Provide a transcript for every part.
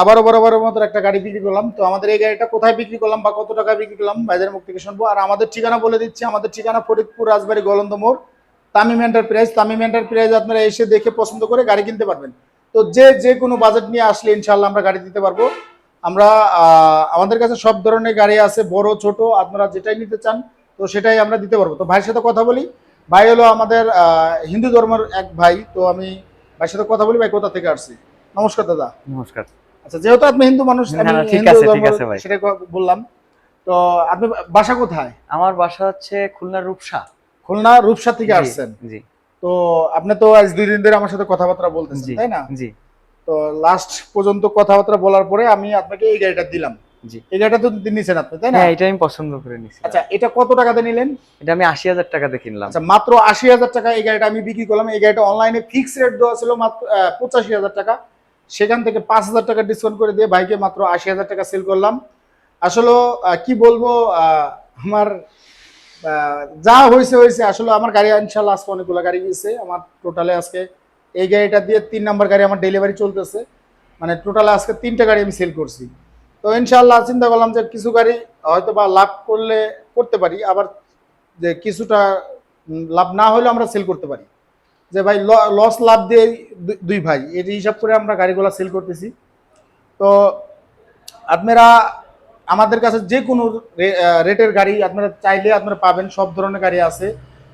আবারও বরাবরের মতো একটা গাড়ি বিক্রি করলাম। তো আমাদের এই গাড়িটা কোথায় বিক্রি করলাম বা কত টাকা বিক্রি করলাম বাজারের মুখ থেকে শুনব। আর আমাদের ঠিকানা বলে দিচ্ছি, আমাদের ঠিকানা ফরিদপুর, রাজবাড়ি, গলন্দ মোড়, তামিম এন্টারপ্রাইজ। তামিম এন্টারপ্রাইজ আপনারা এসে দেখে পছন্দ করে গাড়ি কিনতে পারবেন। তো যে যে কোনো বাজেট নিয়ে আসলে ইনশাল্লাহ আমরা গাড়ি দিতে পারব। আমরা আমাদের কাছে সব ধরনের গাড়ি আছে, বড়, ছোট, আপনারা যেটাই নিতে চান, তো সেটাই আমরা দিতে পারব। তো ভাইয়ের সাথে কথা বলি। ভাই হলো আমাদের হিন্দু ধর্মের এক ভাই। তো আমি ভাইয়ের সাথে কথা বলি, ভাই কোথা থেকে আসছি? নমস্কার দাদা। নমস্কার। আচ্ছা যেহেতু আপনি হিন্দু মানুষ না, আমি না, ঠিক আছে, ঠিক আছে ভাই। সেটা বললাম। তো আপনি বাসা কোথায়? আমার বাসা হচ্ছে খুলনার রূপসা। খুলনা রূপসা থেকে আসছেন। জি। তো আপনি তো আজ দুই দিন ধরে আমার সাথে কথাবার্তা বলতেছেন তাই না? জি। তো লাস্ট পর্যন্ত কথাবার্তা বলার পরে আমি আপনাকে এই গাড়িটা দিলাম। জি। এই গাড়িটা তো নিছেন আপনি তাই না? হ্যাঁ এটা আমি পছন্দ করে নিছি। আচ্ছা এটা কত টাকাতে নিলেন? এটা আমি আশি হাজার টাকাতে কিনলাম। আচ্ছা মাত্র আশি হাজার টাকা এই গাড়িটা আমি বিক্রি করলাম। এই গাড়িটা অনলাইনে ফিক্স রেট দেওয়া ছিল মাত্র পঁচাশি হাজার টাকা। সেখান থেকে পাঁচ হাজার টাকা ডিসকাউন্ট করে দিয়ে বাইকে মাত্র আশি হাজার টাকা সেল করলাম। আসলে কি বলব আমার যা হয়েছে হয়েছে, আসলে আমার গাড়ি ইনশাল্লাহ আজকে অনেকগুলো গাড়ি গিয়েছে আমার টোটালে আজকে এই গাড়িটা দিয়ে তিন নাম্বার গাড়ি আমার ডেলিভারি চলতেছে। মানে টোটালে আজকে তিনটা গাড়ি আমি সেল করছি। তো ইনশাল্লাহ চিন্তা করলাম যে কিছু গাড়ি হয়তো বা লাভ করলে, করতে পারি। আবার যে কিছুটা লাভ না হলেও আমরা সেল করতে পারি। যে ভাই লস লাভ দিয়ে দুই ভাই এই হিসাব করে আমরা গাড়িগুলো সেল করতেছি। তো আপনারা আমাদের কাছে যে কোনো রেটের গাড়ি আপনারা চাইলে আপনারা পাবেন সব ধরনের গাড়ি আছে।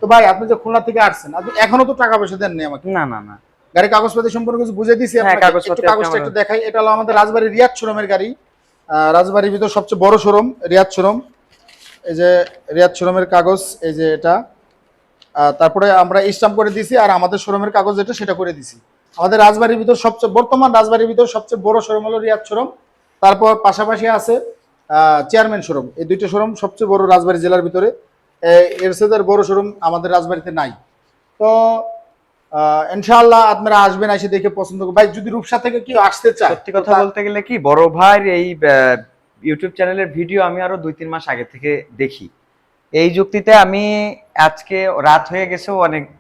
তো ভাই আপনি যে খুলনা থেকে আসছেন আপনি এখনও তো টাকা পয়সা দেননি আমাকে? না না না। গাড়ি কাগজপাতি সম্পর্কে কিছু বুঝে দিছি হ্যাঁ, কাগজটা একটু দেখাই এটা হলো আমাদের রাজবাড়ি রিয়াদ শোরুমের গাড়ি। রাজবাড়ির ভিতর সবচেয়ে বড় শোরুম রিয়াদ শোরুম। এই যে রিয়াদ শোরুমের কাগজ এই যে এটা। তারপরে আমরা স্টাম্প করে দিছি আর আমাদের শোরুমের কাগজ যেটা সেটা করে দিছি আমাদের রাজবাড়ির ভিতর সবচেয়ে বর্তমান রাজবাড়ির ভিতর সবচেয়ে বড় শোরুম হলো রিয়াদ শোরুম তারপর পাশাপাশি আছে চেয়ারম্যান শোরুম এই দুইটা শোরুম সবচেয়ে বড় রাজবাড়ি জেলার ভিতরে। এর সাথে বড় শোরুম আমাদের রাজবাড়িতে নাই। তো ইনশাআল্লাহ আপনারা আসবেন এসে দেখে পছন্দ ভাই যদি রূপসা থেকে কি আসতে চায় সত্যি কথা বলতে গেলে কি বড় ভাইয়ের এই ইউটিউব চ্যানেলের ভিডিও আমি আরও দুই তিন মাস আগে থেকে দেখি। এই যুক্তিতে আমি আজকে রাত হয়ে গেছেও অনেক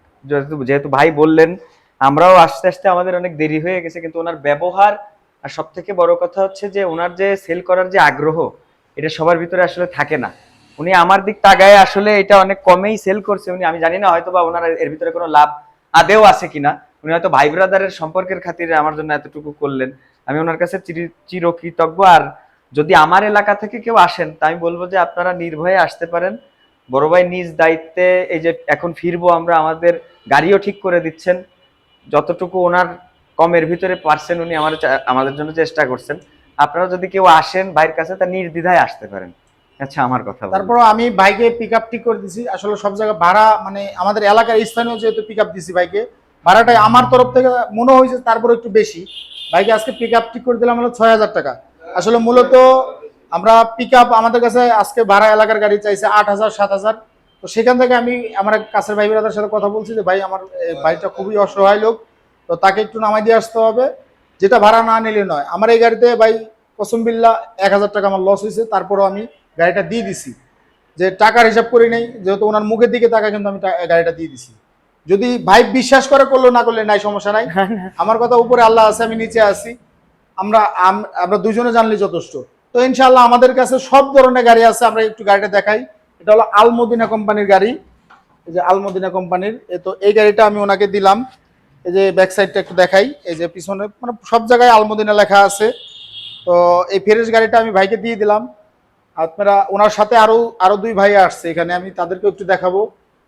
যেহেতু ভাই বললেন, আমরাও আস্তে আস্তে আমাদের অনেক দেরি হয়ে গেছে, কিন্তু ওনার ব্যবহার, আর সব থেকে বড় কথা হচ্ছে যে ওনার যে সেল করার যে আগ্রহ, এটা সবার ভিতরে আসলে থাকে না। উনি আমার দিক তাগায় আসলে এটা অনেক কমেই সেল করছে, উনি, আমি জানি না হয়তো বা ওনার এর ভিতরে কোনো লাভ আদেও আছে কিনা। উনি হয়তো ভাই ব্রাদারের সম্পর্কের খাতিরে আমার জন্য এতটুকু করলেন। আমি ওনার কাছে চির- চিরকৃতজ্ঞ, আর যদি আমার এলাকা থেকে কেউ আসেন, তা আমি বলব যে আপনারা নির্ভয়ে আসতে পারেন। বড় ভাই নিজ দায়িত্বে এই যে এখন ফিরবো আমরা, আমাদের গাড়িও ঠিক করে দিচ্ছেন। যতটুকু ওনার কমের ভিতরে পারছেন উনি আমার আমাদের জন্য চেষ্টা করছেন। আপনারা যদি কেউ আসেন ভাইয়ের কাছে, তা নির্দ্বিধায় আসতে পারেন। আচ্ছা আমার কথা তারপর আমি বাইকে পিক আপ ঠিক করে দিছি। আসলে সব জায়গায় ভাড়া মানে আমাদের এলাকার স্থানীয় যেহেতু পিক আপ দিছি বাইকে ভাড়াটাই আমার তরফ থেকে মনে হয়েছে তারপর একটু বেশি। বাইকে আজকে পিক আপ ঠিক করে দিলাম হলো ছয় হাজার টাকা। আসলে মূলত আমরা পিক আপ আমাদের কাছে আজকে ভাড়া এলাকার গাড়ি চাইছে আট হাজার সাত হাজার। তো সেখান থেকে আমি আমার কাছের ভাই ব্রাদার সাথে কথা বলছি যে ভাই আমার ভাইটা খুবই অসহায় লোক। তো তাকে একটু নামাই দিয়ে আসতে হবে। যেটা ভাড়া না নিলে নয়। আমার এই গাড়িতে ভাই কসম বিল্লা এক হাজার টাকা আমার লস হয়েছে। তারপরও আমি গাড়িটা দিয়ে দিছি। যে টাকার হিসাব করি নেই যেহেতু ওনার মুখের দিকে টাকা কিন্তু আমি গাড়িটা দিয়ে দিছি। যদি ভাই বিশ্বাস করে করল না করলে নাই সমস্যা নাই। আমার কথা উপরে আল্লাহ আছে আমি নিচে আছি। আমরা আমরা দুজনে জানলে যথেষ্ট। তো ইনশাল্লাহ আমাদের কাছে সব ধরনের গাড়ি আছে, আমরা একটু গাড়িটা দেখাই। এটা হলো আলমদিনা কোম্পানির গাড়ি। এই যে আলমদিনা কোম্পানির, এ তো এই গাড়িটা আমি ওনাকে দিলাম। এই যে ব্যাক সাইডটা একটু দেখাই। এই যে পিছনে মানে সব জায়গায় আলমদিনা লেখা আছে। তো এই ফ্রেশ গাড়িটা আমি ভাইকে দিয়ে দিলাম। আপনারা ওনার সাথে আরও আরও দুই ভাই আসছে এখানে, আমি তাদেরকে একটু দেখাবো।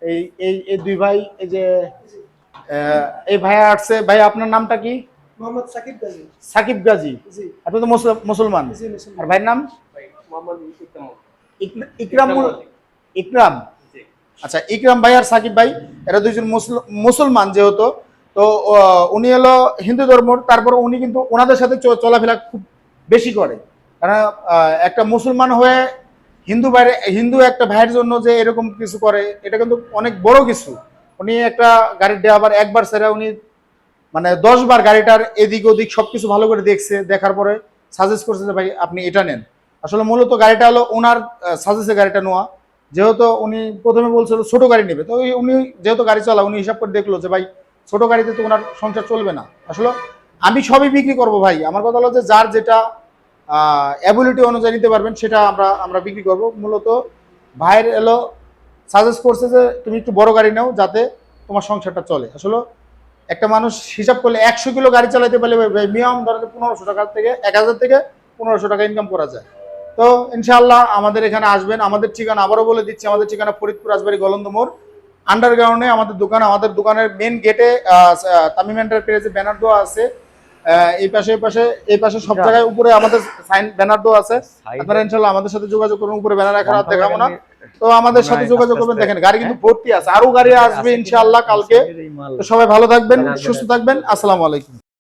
এই এই দুই ভাই, এই যে এই ভাইয়া আসছে। ভাই, আপনার নামটা কি? মোহাম্মদ সাকিব গাজী। সাকিব গাজী? জি। আপনি তো মুসলমান। জি মুসলমান। আর ভাইয়ের নাম? মোহাম্মদ ইকরামুল ইকরাম? আচ্ছা ইকরাম ভাই আর সাকিব ভাই এরা দুইজন মুসলমান যেহেতু তো উনি হলো হিন্দু ধর্ম তারপর উনি কিন্তু ওনাদের সাথে চলাফেরা খুব বেশি করে। কারণ আহ, একটা মুসলমান হয়ে হিন্দু বাইরে হিন্দু একটা ভাইয়ের জন্য যে এরকম কিছু করে এটা কিন্তু অনেক বড় কিছু। উনি একটা গাড়ির ড্রাইভার একবার সেরা উনি মানে দশ বার গাড়িটার এদিক ওদিক সবকিছু ভালো করে দেখছে, দেখার পরে সাজেস্ট করছে যে ভাই আপনি এটা নেন। আসলে মূলত গাড়িটা হলো ওনার সাজেস্টে গাড়িটা নেওয়া। যেহেতু উনি প্রথমে বলছিল ছোট গাড়ি নেবে, তো উনি যেহেতু গাড়ি চালা উনি হিসাব করে দেখল যে ভাই ছোট গাড়িতে তো ওনার সংসার চলবে না। আসলে আমি সবই বিক্রি করব ভাই। আমার কথা হলো যে যার যেটা অ্যাবিলিটি অনুযায়ী নিতে পারবেন, সেটা আমরা আমরা বিক্রি করব। মূলত ভাইয়ের এলো সাজেস্ট করছে যে তুমি একটু বড় গাড়ি নাও যাতে তোমার সংসারটা চলে। আসলে একটা মানুষ হিসাব করলে একশো কিলো গাড়ি চালাতে পারলে মিনিমাম ধরেন পনেরোশো টাকা থেকে এক হাজার থেকে পনেরোশো টাকা ইনকাম করা যায়। তো ইনশাআল্লাহ আমাদের এখানে আসবেন। আমাদের ঠিকানা আবারও বলে দিচ্ছি আমাদের ঠিকানা ফরিদপুর রাজবাড়ি গলন্দ মোড়। আন্ডারগ্রাউন্ডে আমাদের দোকান আমাদের দোকানের মেন গেটে তামিম এন্টারপ্রাইজে ব্যানার দেওয়া আছে। এই পাশে এই পাশে এই পাশে সব জায়গায় উপরে আমাদের সাইন ব্যানার দেওয়া আছে। আপনারা ইনশাআল্লাহ আমাদের সাথে যোগাযোগ করুন উপরে ব্যানার রাখা দেখাবো না। তো আমাদের সাথে যোগাযোগ করবেন। দেখেন গাড়ি কিন্তু ভর্তি আছে। আরও গাড়ি আসবে ইনশাআল্লাহ কালকে। তো সবাই ভালো থাকবেন সুস্থ থাকবেন। আসসালামু আলাইকুম।